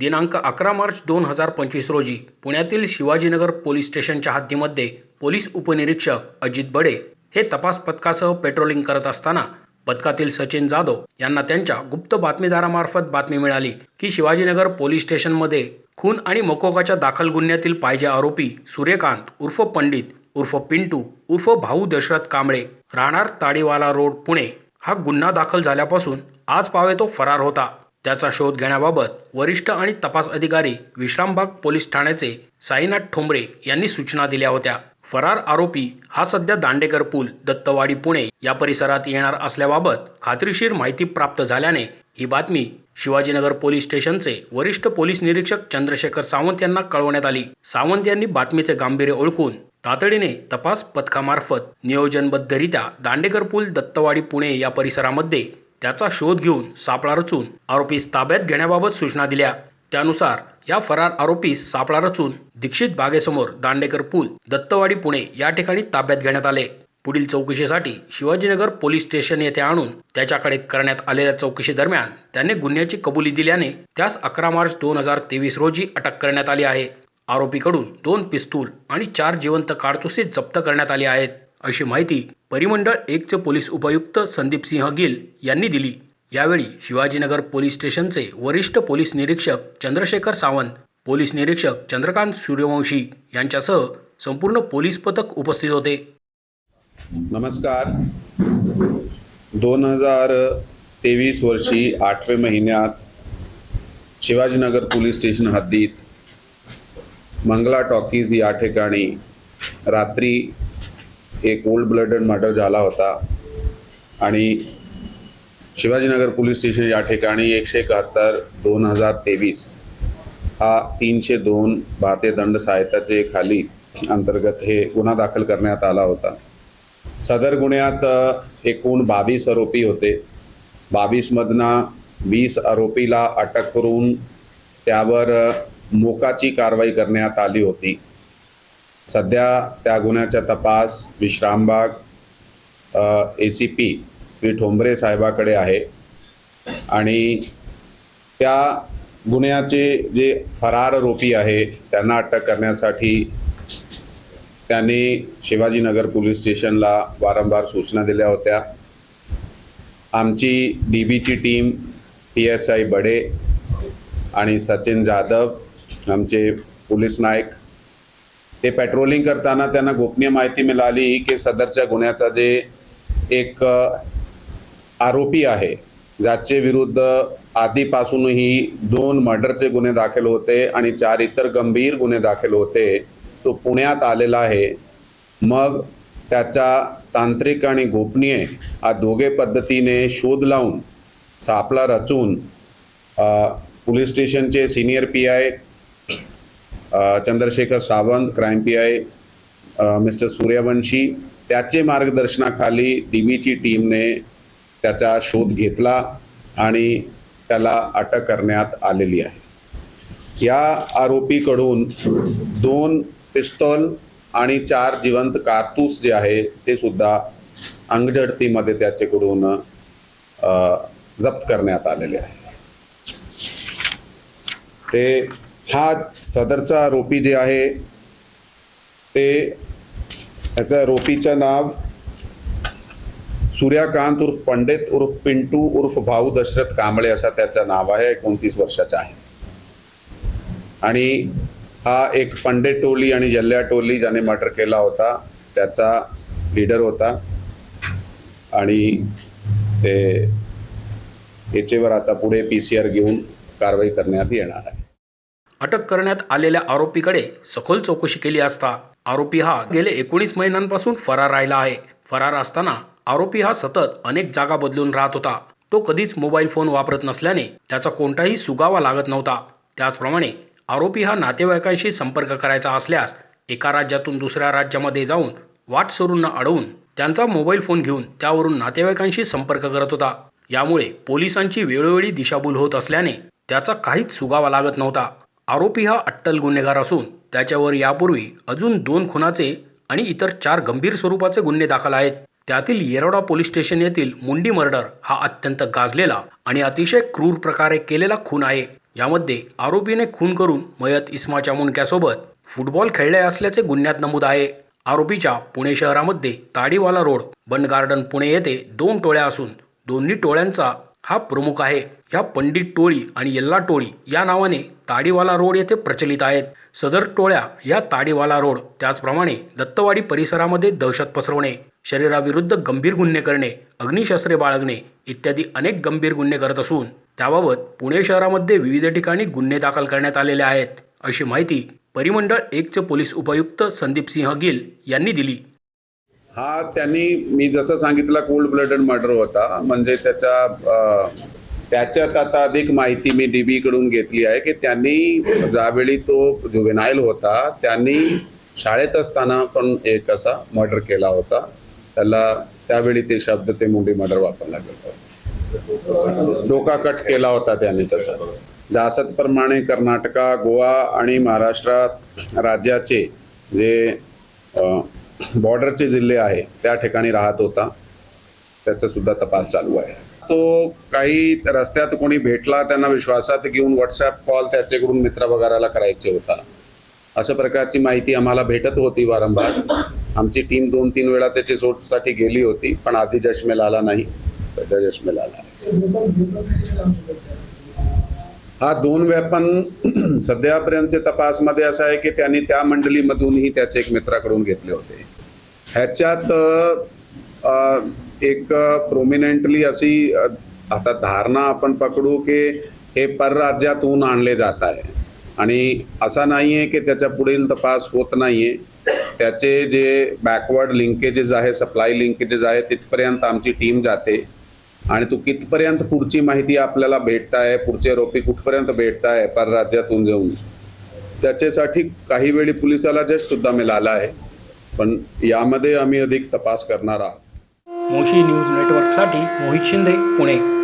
दिनांक अकरा मार्च दोन हजार पंचवीस रोजी पुण्यातील शिवाजीनगर पोलीस स्टेशनच्या हद्दीमध्ये पोलीस उपनिरीक्षक अजित बडे हे तपास पथकासह पेट्रोलिंग करत असताना पथकातील सचिन जाधव यांना त्यांच्या गुप्त बातमीदारामार्फत बातमी मिळाली की शिवाजीनगर पोलीस स्टेशनमध्ये खून आणि मकोकाच्या दाखल गुन्ह्यातील पाहिजे आरोपी सूर्यकांत उर्फ पंडित उर्फ पिंटू उर्फ भाऊ दशरथ कांबळे राहणार ताडीवाला रोड पुणे. हा गुन्हा दाखल झाल्यापासून आज पावे तो फरार होता. त्याचा शोध घेण्याबाबत वरिष्ठ आणि तपास अधिकारी विश्रामबाग पोलीस ठाण्याचे साईनाथ ठोंबरे यांनी सूचना दिल्या होत्या. फरार आरोपी हा सध्या दांडेकर पूल दत्तवाडी पुणे या परिसरात येणार असल्याबाबत खात्रीशीर माहिती प्राप्त झाल्याने ही बातमी शिवाजीनगर पोलीस स्टेशनचे वरिष्ठ पोलीस निरीक्षक चंद्रशेखर सावंत यांना कळवण्यात आली. सावंत यांनी बातमीचे गांभीर्य ओळखून तातडीने तपास पथकामार्फत नियोजनबद्धरित्या दांडेकर पूल दत्तवाडी पुणे या परिसरामध्ये त्याचा शोध घेऊन सापळा रचून आरोपीस ताब्यात घेण्याबाबत सूचना दिल्या. त्यानुसार या फरार आरोपीस सापळा रचून दीक्षित बागेसमोर दांडेकर पूल दत्तवाडी पुणे या ठिकाणी ताब्यात घेण्यात आले. पुढील चौकशीसाठी शिवाजीनगर पोलीस स्टेशन येथे आणून त्याच्याकडे करण्यात आलेल्या चौकशी दरम्यान त्याने गुन्ह्याची कबुली दिल्याने त्यास अकरा मार्च दोन हजार तेवीस रोजी अटक करण्यात आली आहे. आरोपीकडून दोन पिस्तूल आणि चार जिवंत काडतुसे जप्त करण्यात आली आहेत. अशी माहिती परिमंडळ एकचे पोलीस उपायुक्त संदीप सिंह गिल यांनी दिली. यावेळी शिवाजीनगर पोलीस स्टेशनचे वरिष्ठ पोलीस निरीक्षक चंद्रशेखर सावंत पोलीस निरीक्षक चंद्रकांत सूर्यवंशी यांच्यासह संपूर्ण पोलीस पथक उपस्थित होते. नमस्कार. दोन हजार तेवीस वर्षी आठवे महिन्यात शिवाजीनगर पोलीस स्टेशन हद्दीत मंगला टॉकीज या ठिकाणी रात्री एक ओल्ड ब्लडेड मर्डर झाला होता. आणि शिवाजीनगर पोलीस स्टेशन या ठिकाणी एकशे एकाहत्तर दोन हजार तेवीस हा तीनशे दोन भारतीय दंड सहायताचे खाली अंतर्गत हे गुन्हा दाखल करण्यात आला होता. सदर गुन्ह्यात एकूण बावीस आरोपी होते. बावीसमधना वीस आरोपीला अटक करून त्यावर मोकाची कारवाई करण्यात आली होती. सध्या त्या गुन्ह्याचा तपास Vishrambag A C P Shri Thombare साहेबाकडे आहे. आणि त्या गुन्ह्याचे जे फरार रोपी आहे त्यांना अटक करण्यासाठी त्यांनी शिवाजीनगर पोलीस स्टेशनला वारंवार सूचना दिल्या होत्या. आमची डी बीची team P S I Bade आणि सचिन जाधव आमचे पोलीस नायक ते पेट्रोलिंग करताना त्यांना गोपनीय माहिती मिळाली की सदरच्या गुन्ह्याचा जे एक आरोपी आहे ज्याचे विरुद्ध आधीपासूनही दोन मर्डरचे गुन्हे दाखल होते आणि चार इतर गंभीर गुन्हे दाखल होते तो पुण्यात आलेला आहे. मग त्याचा तांत्रिक आणि गोपनीय हा दोघे पद्धतीने शोध लावून सापळा रचून पोलीस स्टेशनचे senior P I Chandrashekhar Sawant crime P I mister Suryavanshi त्याचे मार्गदर्शनाखाली डी बीची टीमने त्याचा शोध घेतला आणि त्याला अटक करण्यात आलेली आहे. या आरोपीकडून दोन पिस्तॉल आणि चार जिवंत कारतूस जे आहे ते सुद्धा अंगझडतीमध्ये त्याच्याकडून जप्त करण्यात आलेले आहे. ते हा सदरचा आरोपी जे आहे ते त्याचं आरोपीचं नाव सूर्याकांत उर्फ पंडित उर्फ पिंटू उर्फ भाऊ दशरथ कांबळे असा त्याचं नाव आहे एकोणतीस वर्षाचा आहे. आणि हा एक पंडे टोली आणि जल्ल्या टोली ज्याने मर्डर केला होता त्याचा लीडर होता. आणि ते याच्यावर आता पुढे पी सी आर घेऊन कारवाई करण्यात येणार आहे. अटक करण्यात आलेल्या आरोपीकडे सखोल चौकशी केली असता. आरोपी हा गेले एकोणीस महिन्यांपासून फरार राहिला आहे. फरार असताना आरोपी हा सतत अनेक जागा बदलून राहत होता. तो कधीच मोबाईल फोन वापरत नसल्याने त्याचा कोणताही सुगावा लागत नव्हता. त्याचप्रमाणे आरोपी हा नातेवाईकांशी संपर्क करायचा असल्यास एका राज्यातून दुसऱ्या राज्यामध्ये जाऊन वाट सरूंना अडवून त्यांचा मोबाईल फोन घेऊन त्यावरून नातेवाईकांशी संपर्क करत होता. यामुळे पोलिसांची वेळोवेळी दिशाभूल होत असल्याने त्याचा काहीच सुगावा लागत नव्हता. आरोपी हा अट्टल गुन्हेगार असून त्याच्यावर यापूर्वी अजून दोन खुनाचे आणि इतर चार गंभीर स्वरूपाचे गुन्हे दाखल आहेत. त्यातील येरवडा पोलीस स्टेशन येथील मुंडी मर्डर हा अत्यंत गाजलेला आणि अतिशय क्रूर प्रकारे केलेला खून आहे. यामध्ये आरोपीने खून करून मयत इस्माच्या मुंडक्यासोबत फुटबॉल खेळले असल्याचे गुन्ह्यात नमूद आहे. आरोपीच्या पुणे शहरामध्ये ताडीवाला रोड बंड गार्डन पुणे येथे दोन टोळ्या असून दोन्ही टोळ्यांचा हा प्रमुख आहे. ह्या पंडित टोळी आणि यल्ला टोळी या नावाने ताडीवाला रोड येथे प्रचलित आहेत. सदर टोळ्या या ताडीवाला रोड त्याचप्रमाणे दत्तवाडी परिसरामध्ये दहशत पसरवणे शरीराविरुद्ध गंभीर गुन्हे करणे अग्निशस्त्रे बाळगणे इत्यादी अनेक गंभीर गुन्हे करत असून त्याबाबत पुणे शहरामध्ये विविध ठिकाणी गुन्हे दाखल करण्यात आलेले आहेत. अशी माहिती परिमंडळ एकचे पोलीस उपायुक्त संदीप सिंह गिल यांनी दिली. हा त्यांनी मी जसं सांगितलं कोल्ड ब्लडेड मर्डर होता. म्हणजे त्याच्या त्याच्यात आता अधिक माहिती मी डीबी कडून घेतली आहे की त्यांनी ज्यावेळी तो जुवेनाईल होता त्यांनी शाळेत असताना पण एक असा मर्डर केला होता. त्याला त्यावेळी ते शब्द ते मुंडी मर्डर वापरला गेला डोका कट केला होता त्यांनी तसा. जासतप्रमाणे कर्नाटका गोवा आणि महाराष्ट्रात राज्याचे जे बॉर्डरचे जिल्हे आहे त्या ठिकाणी राहत होता. त्याचा सुद्धा तपास चालू आहे. तो काही रस्त्यात कोणी भेटला त्यांना विश्वासात घेऊन व्हॉट्सअप कॉल त्याच्याकडून मित्र वगैरेला करायचे होता. अशा प्रकारची माहिती आम्हाला भेटत होती वारंवार. आमची टीम दोन तीन वेळा त्याची शोधसाठी गेली होती पण आधी जश्मेल आला नाही. सध्या जश्मेल आला हा दोन वेपन सध्यापर्यंतचे तपासमध्ये असं आहे की त्यांनी त्या मंडळीमधूनही त्याचे एक मित्राकडून घेतले होते. ह्याच्यात एक प्रोमिनेंटली अशी आता धारणा आपण पकडू की हे परराज्यातून आणले जात आहे. आणि असा नाही आहे की त्याच्या पुढील तपास होत नाही आहे त्याचे जे बॅकवर्ड लिंकेजेस आहे सप्लाय लिंकेजेस आहे तिथपर्यंत आमची टीम जाते. आणि तो कितपर्यंत पुढची माहिती आपल्याला भेटताय पुढचे रोपी कुठपर्यंत भेटताय परराज्यातून जाऊन त्याच्यासाठी काही वेळी पोलिसाला जश सुद्धा मिळाला आहे. पण यामध्ये आम्ही अधिक तपास करणार आहोत. मोशी न्यूज नेटवर्कसाठी मोहित शिंदे पुणे.